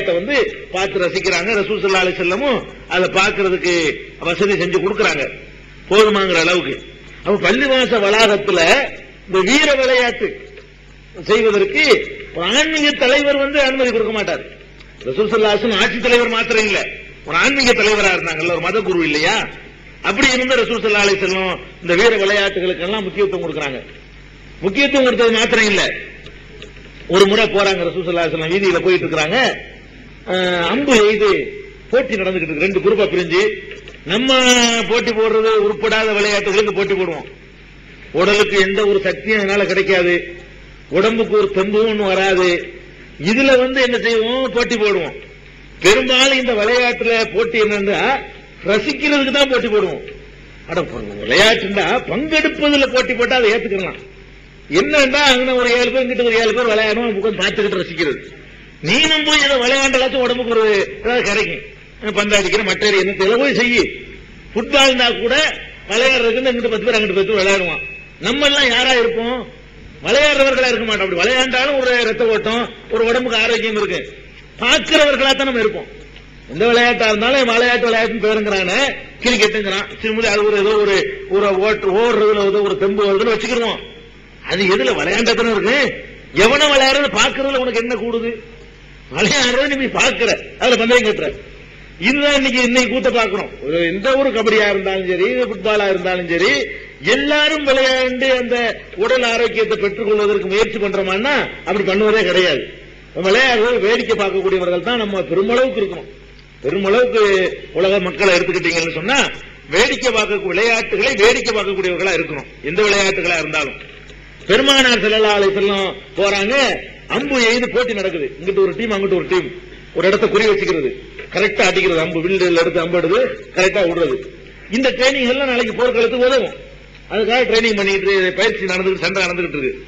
வந்து பார்த்து ரசிக்கிறாங்க ரசூல் சல்லா அலி செல்லமும் அதை பார்க்கறதுக்கு வசதி செஞ்சு கொடுக்கறாங்க. போதுமாங்கிற அளவுக்கு. அப்ப பள்ளிவாச வளாகத்துல இந்த வீர விளையாட்டு செய்வதற்கு ஒரு ஆன்மீக தலைவர் வந்து அனுமதி கொடுக்க மாட்டார். ரசூல் சல்லாசன் ஆட்சி தலைவர் மாத்திரம் இல்ல. ஒரு ஆன்மீக தலைவரா இருந்தாங்கல்ல ஒரு மத குரு இல்லையா? அப்படி இருந்த ரசூல் சல்லா அலி செல்லம் இந்த வீர விளையாட்டுகளுக்கு எல்லாம் முக்கியத்துவம் கொடுக்கறாங்க. முக்கியத்துவம் கொடுத்தது மாத்திரம் இல்ல. ஒரு முறை போறாங்க ரசூல் சல்லா வீதியில போயிட்டு இருக்கிறாங்க. அம்பு எய்து போட்டி நடந்துகிட்டு இருக்கு. ரெண்டு குரூப்பா பிரிஞ்சு. நம்ம போட்டி போடுறது உருப்படாத விளையாட்டுகளுக்கு போட்டி போடுவோம். உடலுக்கு எந்த ஒரு சக்தியும் அதனால கிடைக்காது. உடம்புக்கு ஒரு தெம்பும் ஒன்றும் வராது. இதுல வந்து என்ன செய்வோம்? போட்டி போடுவோம். பெரும்பாலும் இந்த விளையாட்டுல போட்டி என்னன்னா ரசிக்கிறதுக்கு தான் போட்டி போடுவோம். அட விளையாட்டுண்டா பங்கெடுப்பதுல போட்டி போட்டா அதை ஏத்துக்கலாம். என்னன்னா அங்க ஒரு ஏழு பேர் கிட்ட ஒரு ஏழு பேர் விளையாடணும். பார்த்துக்கிட்டு ரசிக்கிறது. நீனும் போய் இதை விளையாண்டாச்சும் உடம்புக்கு ஒரு ஏதாவது கிடைக்கும். பந்தாடிக்கிற மற்ற என்ன போய் செய்யி. ஃபுட்பால்னா கூட விளையாடுறதுக்கு இங்கிட்ட பத்து பேர் அங்கிட்ட பத்து பேர் விளையாடுவான். நம்ம எல்லாம் யாரா இருப்போம்? விளையாடுறவர்களா இருக்க மாட்டோம். அப்படி விளையாண்டாலும் ஒரு ரத்த ஓட்டம் ஒரு உடம்புக்கு ஆரோக்கியம் இருக்கு. பார்க்கிறவர்களா தான் நம்ம இருப்போம். எந்த விளையாட்டா இருந்தாலும் விளையாட்டு விளையாட்டுன்னு பேருங்கிறானே கிரிக்கெட்டுங்கிறான் திரும்பி அது ஒரு ஏதோ ஒரு ஒரு ஓட்டு ஓடுறதுல ஏதோ ஒரு தெம்பு வருதுன்னு வச்சுக்கிடுவோம். அது எதுல விளையாண்டத்தனம் இருக்கு? எவனை விளையாடுறது பாக்குறதுல உனக்கு என்ன கூடுது? விளையாடுறது நீ பாக்குற அதுல பந்தயம் கட்டுற இதுதான் இன்னைக்கு இன்னைக்கு கூத்த பார்க்கணும். எந்த ஒரு கபடியா இருந்தாலும் சரி ஃபுட்பாலா இருந்தாலும் சரி எல்லாரும் விளையாண்டு அந்த உடல் ஆரோக்கியத்தை பெற்றுக்கொள்வதற்கு முயற்சி பண்றோமான்னா அப்படி பண்ணுவதே கிடையாது. விளையாடுறது வேடிக்கை பார்க்கக்கூடியவர்கள் தான் நம்ம பெருமளவுக்கு இருக்கணும் பெருமளவுக்கு உலக மக்களை எடுத்துக்கிட்டீங்கன்னு சொன்னா வேடிக்கை பார்க்க விளையாட்டுகளை வேடிக்கை பார்க்கக்கூடியவர்களா இருக்கணும் எந்த விளையாட்டுகளா இருந்தாலும். பெருமானார் செல்லல்லா செல்லம் போறாங்க அம்பு எய்து போட்டி நடக்குது. இங்கிட்டு ஒரு டீம் அங்கிட்டு ஒரு டீம் ஒரு இடத்த குறி வச்சுக்கிறது. கரெக்டா அடிக்கிறது. அம்பு வில்லில் எடுத்து அம்பு எடுத்து கரெக்டா விடுறது. இந்த ட்ரைனிங் எல்லாம் நாளைக்கு போர்க்களத்துக்கு உதவும். அதுக்காக ட்ரைனிங் பண்ணிட்டு பயிற்சி நடந்துட்டு சண்டை நடந்துகிட்டு இருக்கு.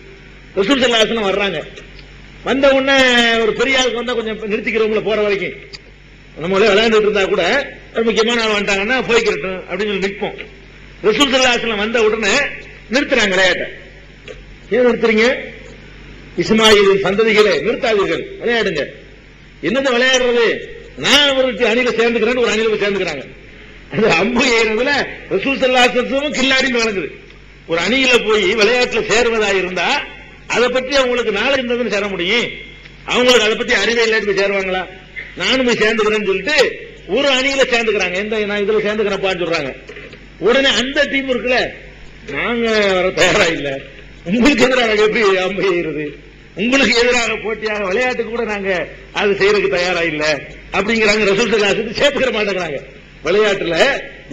ரசூல் சல்லாசனம் வர்றாங்க. வந்த உடனே ஒரு பெரிய ஆளுக்கு வந்தா கொஞ்சம் நிறுத்திக்கிறவங்கள போற வரைக்கும். நம்ம விளையாண்டுட்டு இருந்தா கூட முக்கியமான ஆள் வந்துட்டாங்கன்னா போய்க்கிறட்டும் அப்படின்னு சொல்லி நிற்போம். ரசூல் சல்லாசனம் வந்த உடனே நிறுத்துறாங்க விளையாட்டை. ஏன் நிறுத்துறீங்க? இஸ்மாயிலின் சந்ததிகளை நிறுத்தாதீர்கள். விளையாடுங்க. என்னது விளையாடுறது? நான் அவருக்கு அணில சேர்ந்துக்கிறேன் ஒரு அணில சேர்ந்துக்கிறாங்க. அது அம்பு ஏறதுல ரசூல் சல்லாசமும் கில்லாடின்னு வழங்குது ஒரு அணியில போய் விளையாட்டுல சேர்வதா இருந்தா அதை பற்றி அவங்களுக்கு நாளை இருந்ததுன்னு சேர முடியும். அவங்களுக்கு அதை பத்தி அறிவே இல்லாட்டி போய் சேருவாங்களா? நானும் போய் சேர்ந்துக்கிறேன்னு சொல்லிட்டு ஒரு அணியில சேர்ந்துக்கிறாங்க. எந்த நான் இதுல சேர்ந்துக்கிறேன்ப்பான்னு சொல்றாங்க. உடனே அந்த டீம் இருக்குல்ல நாங்க வர தயாரா இல்ல. உங்களுக்கு எதிராக எப்படி அம்பு எய்கிறது உங்களுக்கு எதிராக போட்டியாக விளையாட்டு கூட நாங்க அது செய்யறதுக்கு தயாரா இல்ல. அப்படிங்கிறாங்க ரசூல் காசு சேர்த்துக்கிற மாட்டேங்கிறாங்க. விளையாட்டுல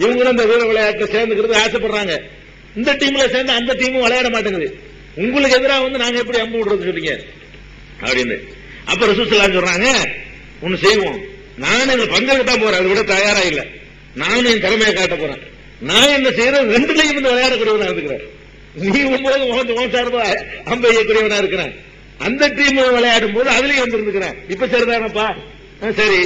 இவங்களும் இந்த வீர விளையாட்டுல சேர்ந்துக்கிறது ஆசைப்படுறாங்க. இந்த டீம்ல சேர்ந்து அந்த டீமும் விளையாட மாட்டேங்குது. உங்களுக்கு எதிராக வந்து நாங்க எப்படி அம்பு விடுறது சொல்றீங்க? அப்படின்னு. அப்ப ரசூல் சொல்றாங்க ஒண்ணு செய்வோம். நானும் இதுல பங்கெடுத்தா தான் போறேன் அது விட தயாரா இல்ல. நானும் என் திறமையை காட்ட போறேன். நான் என்ன செய்யறேன் ரெண்டுலையும் வந்து விளையாடக்கூடியவனா இருக்கிறேன் நீ ஒன்பது முகத்து ஓன் சார்பா அம்பை செய்யக்கூடியவனா இருக்கிறேன். அந்த டீம் விளையாடும் போது அதுலயும் வந்திருந்துக்கிறேன் இப்ப சரிதானப்பா? சரி.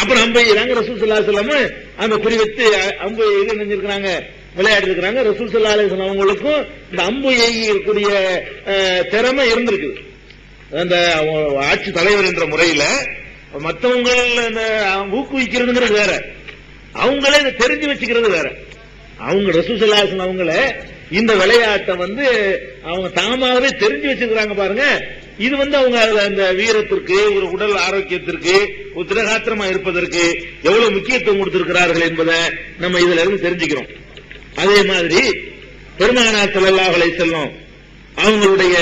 அப்புறம் அம்பை தாங்க ரசூல் சல்லா சொல்லாம அந்த குறி வச்சு அம்பு இது நினைஞ்சிருக்கிறாங்க விளையாடி இருக்கிறாங்க ரசூல் சல்லா அலிஸ்லாம் அவங்களுக்கும் இந்த அம்பு எய்யக்கூடிய திறமை இருந்திருக்கு. அந்த ஆட்சி தலைவர் என்ற முறையில மற்றவங்க ஊக்குவிக்கிறதுங்கிறது வேற. அவங்களே இதை தெரிஞ்சு வச்சுக்கிறது வேற. அவங்க ரசூசல்லாசன் அவங்கள இந்த விளையாட்டை வந்து அவங்க தாமாவே தெரிஞ்சு வச்சிருக்கிறாங்க பாருங்க. இது வந்து அவங்க அந்த வீரத்திற்கு ஒரு உடல் ஆரோக்கியத்திற்கு ஒரு திரகாத்திரமா இருப்பதற்கு எவ்வளவு முக்கியத்துவம் கொடுத்திருக்கிறார்கள் என்பதை நம்ம இதுல இருந்து தெரிஞ்சுக்கிறோம். அதே மாதிரி பெருமானா செல்லல்லாஹலை செல்லும் அவங்களுடைய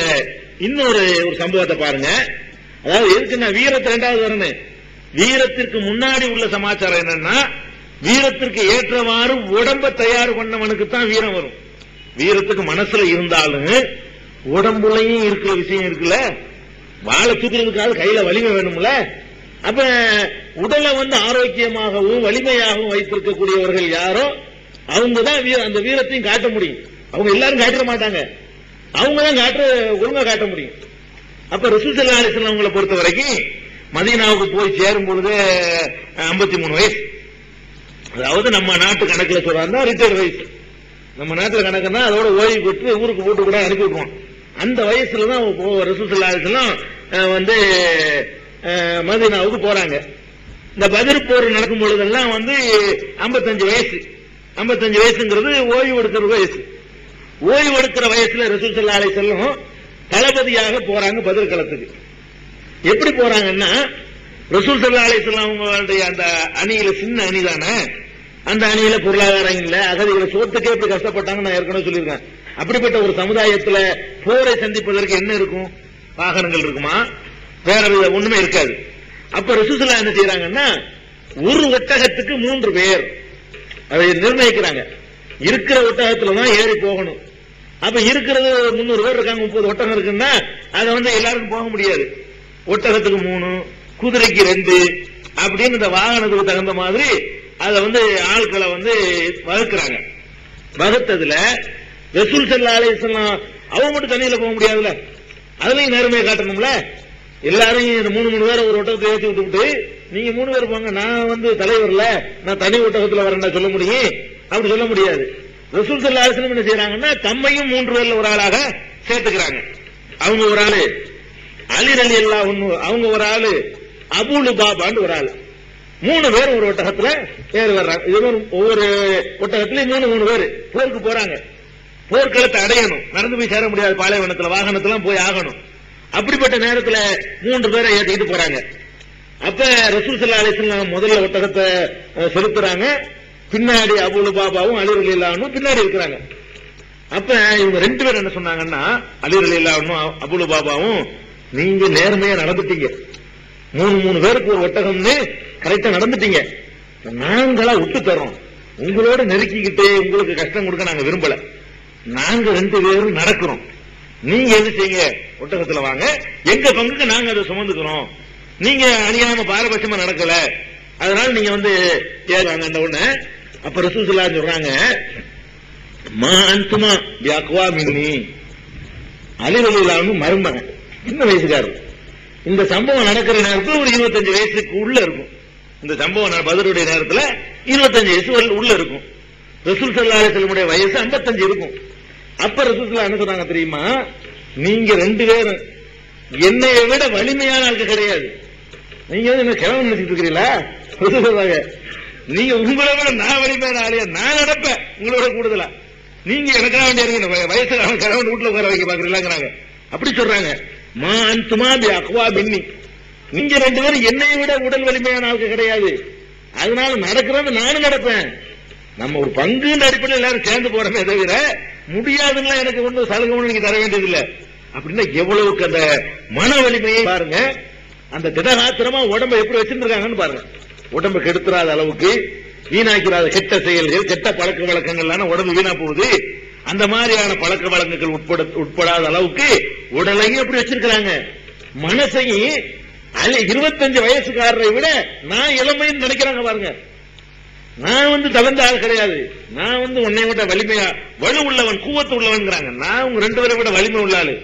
இன்னொரு ஒரு சம்பவத்தை பாருங்க. அதாவது எதுக்குன்னா வீரத்தை ரெண்டாவது வரணும். வீரத்திற்கு முன்னாடி உள்ள சமாச்சாரம் என்னன்னா வீரத்திற்கு ஏற்றவாறு உடம்ப தயார் பண்ணவனுக்கு தான் வீரம் வரும். வீரத்துக்கு மனசுல இருந்தாலும் உடம்புலையும் இருக்கிற விஷயம் இருக்குல்ல? வாழை தூக்கிறதுக்காக கையில வலிமை வேணும்ல? அப்ப உடலை வந்து ஆரோக்கியமாகவும் வலிமையாகவும் வைத்திருக்கக்கூடியவர்கள் யாரோ அவங்க தான் அந்த வீரத்தையும் காட்ட முடியும். அவங்க எல்லாரும் காட்டிட மாட்டாங்க. அவங்க தான் காட்டுற ஒழுங்கா காட்ட முடியும். அப்ப ரசூல் அலிஸ்லாம் அவங்களை பொறுத்த வரைக்கும் மதீனாவுக்கு போய் சேரும் பொழுது ஐம்பத்தி மூணு வயசு. அதாவது நம்ம நாட்டு கணக்கில் சொல்றாங்க ரிட்டையர் வயசு. நம்ம நாட்டில் கணக்குன்னா அதோட ஓய்வு பெற்று ஊருக்கு போட்டு கூட அனுப்பி விட்டுருவோம். அந்த வயசுல தான் ரசூசல்லாசெல்லாம் வந்து மதினாவுக்கு போறாங்க. இந்த பதிர் போர் நடக்கும் பொழுதெல்லாம் வந்து 55 வயசு. 55 வயசுங்கிறது ஓய்வு எடுக்கிற வயசு. ஓய்வு எடுக்கிற வயசுல ரசூல் ஸல்லல்லாஹு தளபதியாக போறாங்க பதில் களத்துக்கு. எப்படி போறாங்கன்னா ரசூல் ஸல்லல்லாஹு அலைஹி அவங்களுடைய அந்த அணியில சின்ன அணி தானே அந்த அணியில பொருளாதாரம் இல்ல அகதிகளை சோத்துக்கே இப்படி கஷ்டப்பட்டாங்கன்னு நான் ஏற்கனவே சொல்லியிருக்கேன். அப்படிப்பட்ட ஒரு சமுதாயத்துல போரை சந்திப்பதற்கு என்ன இருக்கும்? வாகனங்கள் இருக்குமா? வேற வித- ஒண்ணுமே இருக்காது. அப்ப ரிசுசலா என்ன செய்யறாங்கன்னா ஒரு ஒட்டகத்துக்கு மூன்று பேர் அதை நிர்ணயிக்கிறாங்க. இருக்கிற ஒட்டகத்துல தான் ஏறி போகணும். அப்ப இருக்கிறது முன்னூறு பேர் இருக்காங்க முப்பது ஒட்டகம் இருக்குன்னா அதை வந்து எல்லாருக்கும் போக முடியாது. ஒட்டகத்துக்கு மூணு குதிரைக்கு ரெண்டு அப்படின்னு இந்த வாகனத்துக்கு தகுந்த மாதிரி அதை வந்து ஆட்களை வந்து வகுக்கிறாங்க. வகுத்ததுல ரசூல் செல்லா அலிஸ்லாம் அவங்க மட்டும் தண்ணியில போக முடியாதுல்ல? அதுலயும் நேர்மையை காட்டணும்ல? எல்லாரையும் இந்த மூணு மூணு பேரை ஒரு ஒட்டகத்தை ஏற்றி விட்டுவிட்டு நீங்க மூணு பேர் போங்க நான் வந்து தலைவர்ல நான் தனி ஒட்டகத்துல வரேன்டா சொல்ல முடியும்? அப்படி சொல்ல முடியாது. ரசூல் செல்ல அலிஸ்லாம் என்ன செய்யறாங்கன்னா தம்மையும் மூன்று பேர்ல ஒரு ஆளாக சேர்த்துக்கிறாங்க. அவங்க ஒரு ஆளு. அலிர் அலி அல்லா ஒண்ணு அவங்க ஒரு ஆளு. அபுலு பாபான்னு ஒரு ஆளு. மூணு பேர் ஒரு ஒட்டகத்துல ஏறி வர்றாங்க. இது ஒவ்வொரு ஒட்டகத்திலயும் மூணு மூணு பேர் போருக்கு போறாங்க. போர்க்களத்தை அடையணும். நடந்து போய் சேர முடியாது. பாலைவனத்துல வாகனத்துல போய் ஆகணும். அப்படிப்பட்ட நேரத்துல மூன்று பேரை ஏத்திக்கிட்டு போறாங்க. அப்ப ரசூல் சல்லா அலிஸ்லாம் முதல்ல ஒட்டகத்தை செலுத்துறாங்க. பின்னாடி அபுலு பாபாவும் அலி அலி பின்னாடி இருக்கிறாங்க. அப்ப இவங்க ரெண்டு பேரும் என்ன சொன்னாங்கன்னா அலி அலி அபுலு பாபாவும் நீங்க நேர்மையா நடந்துட்டீங்க. மூணு மூணு பேருக்கு ஒரு ஒட்டகம்னு கரெக்டா நடந்துட்டீங்க. நாங்களா விட்டு தர்றோம். உங்களோட நெருக்கிக்கிட்டு உங்களுக்கு கஷ்டம் கொடுக்க நாங்க விரும்பல. நாங்க ரெண்டு பேரும் நடக்கிறோம். நீங்க என்ன செய்யுங்க? ஒட்டகத்துல வாங்க. எங்க பங்குக்கு நாங்க அதை சுமந்துக்கிறோம். நீங்க அணியாம பாரபட்சமா நடக்கல. அதனால நீங்க வந்து ஏறுவாங்க அந்த உடனே. அப்ப ரசூசுல்லா சொல்றாங்க மா அன்சுமா பியாக்குவா மின்னி அலிவலிலான்னு மருமகன். சின்ன வயசுக்காரர். இந்த சம்பவம் நடக்கிற நேரத்தில் ஒரு 25 வயசுக்கு உள்ள இருக்கும். இந்த சம்பவம் பதிலுடைய பதருடைய நேரத்துல 25 வயசு உள்ள- இருக்கும். ரசூல் சல்லா அலிஸ்லமுடைய வயசு 55 இருக்கும். அப்ப ரசூல் சல்லா என்ன சொன்னாங்க தெரியுமா? நீங்க ரெண்டு பேரும் என்னைய விட வலிமையான ஆளுக்கு கிடையாது. நீங்க வந்து என்ன கிழமை நினைச்சிட்டு இருக்கிறீங்களா? சொல்றாங்க நீங்க உங்களை விட நான் வலிமையான ஆளையா நான் நடப்பேன் உங்களோட கூடுதலா. நீங்க எனக்காக வேண்டிய வயசு வயசுல அவன் கிழவன் வீட்டுல உட்கார வைக்க பாக்குறீங்களாங்கிறாங்க அப்படி சொல்றாங்க. மா அன்துமா பி அக்வா பின்னி. நீங்க ரெண்டு பேரும் என்னை விட உடல் வலிமையான ஆளுக்கு கிடையாது. அதனால நடக்கிறது நானும் நடப்பேன். நம்ம ஒரு பங்குன்ற அடிப்படையில் எல்லாரும் சேர்ந்து போறமே தவிர முடியாதுன்னா எனக்கு ஒன்றும் சலுகை ஒண்ணு நீங்க தர வேண்டியது இல்ல அப்படின்னா எவ்வளவுக்கு அந்த மன வலிமையை பாருங்க. அந்த திடகாத்திரமா உடம்ப எப்படி வச்சிருக்காங்கன்னு பாருங்க. உடம்ப கெடுத்துறாத அளவுக்கு வீணாக்கிறாத கெட்ட செயல்கள் கெட்ட பழக்க வழக்கங்கள்லாம் உடம்பு வீணா போகுது. அந்த மாதிரியான பழக்க வழக்கங்கள் உட்பட உட்படாத அளவுக்கு உடலையும் எப்படி வச்சிருக்கிறாங்க. மனசையும் அல்ல இருபத்தஞ்சு வயசுக்காரரை விட நான் இளமைன்னு நினைக்கிறாங்க பாருங்க. நான் வந்து தகுந்த ஆள் கிடையாது. நான் வந்து உன்னை விட வலிமையா வலு உள்ளவன் கூவத்து உள்ளவன்ங்கிறாங்க. நான் உங்க ரெண்டு பேரை விட வலிமை உள்ள ஆளு.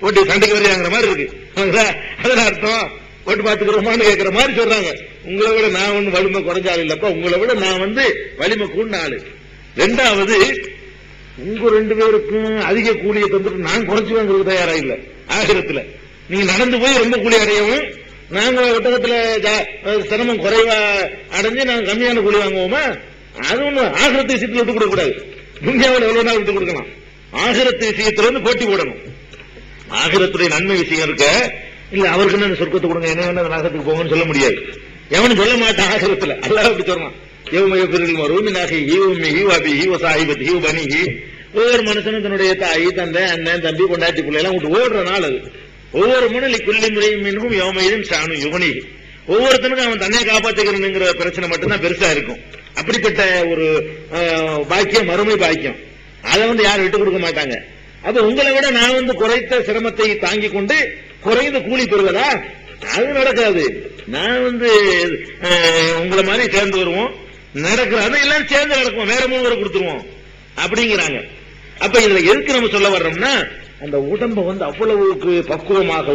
ஓட்டி சண்டைக்கு வரையாங்கிற மாதிரி இருக்கு. அதன் அர்த்தம். ஓட்டு பாத்துக்கிறோமான்னு கேட்கிற மாதிரி சொல்றாங்க. உங்களை விட நான் வந்து வலிமை குறைஞ்ச ஆள் இல்லப்பா. உங்களை விட நான் வந்து வலிமை கூண்ட ஆளு. ரெண்டாவது உங்க ரெண்டு பேருக்கும் அதிக கூலியை தந்துட்டு நான் குறைச்சுவேங்கிறது தயாரா இல்ல. ஆகிரத்துல நீங்க நடந்து போய் ரொம்ப கூலி அடையவும் நாங்க ஒட்டகத்துல சிரமம் குறைவா அடைஞ்சு நாங்க கம்மியான கூலி வாங்குவோமா? அது ஒண்ணு. ஆகிரத்து விஷயத்தில் விட்டு கொடுக்க கூடாது. துன்யாவில் எவ்வளவு நாள் விட்டு கொடுக்கலாம். ஆகிரத்து விஷயத்துல இருந்து போட்டி போடணும். ஆகிரத்துடைய நன்மை விஷயம் இருக்க இல்ல அவருக்கு என்ன சொர்க்கத்தை கொடுங்க என்ன வேணா நாசத்துக்கு போங்கன்னு சொல்ல முடியாது. எவனும் சொல்ல மாட்டான் ஆகிரத்துல. அல்லாஹ் அப்படி சொல்றான். எவ்வளவு பிறகு வரும் நாகி ஈவமி ஈவாபி ஈவ சாஹிபத் ஈவ பனிகி ஒவ்வொரு மனுஷனும் தன்னுடைய தாய் தந்தை அண்ணன் தம்பி கொண்டாட்டி பிள்ளை எல்லாம் விட்டு ஓடுற நாள் அது. ஒவ்வொரு மணலி குள்ளி முறையும் என்றும் யோமையிலும் சாணும் யுவனி ஒவ்வொருத்தனுக்கும் அவன் தன்னை காப்பாத்துக்கிறனுங்கிற பிரச்சனை மட்டும்தான் பெருசா இருக்கும். அப்படிப்பட்ட ஒரு பாக்கியம் மறுமை பாக்கியம். அதை வந்து யாரும் விட்டு கொடுக்க மாட்டாங்க. அப்ப உங்களை விட நான் வந்து குறைத்த சிரமத்தை தாங்கிக் கொண்டு குறைந்த கூலி பெறுவதா? அது நடக்காது. நான் வந்து உங்களை மாதிரி சேர்ந்து வருவோம். நடக்கிற எல்லாரும் சேர்ந்து நடக்குவோம் வேற மூணு பேரை கொடுத்துருவோம். அப்படிங்கிறாங்க. அப்ப இதுல எதுக்கு நம்ம சொல்ல வர்றோம்னா அந்த உடம்பு வந்து அவ்வளவுக்கு பக்குவமாக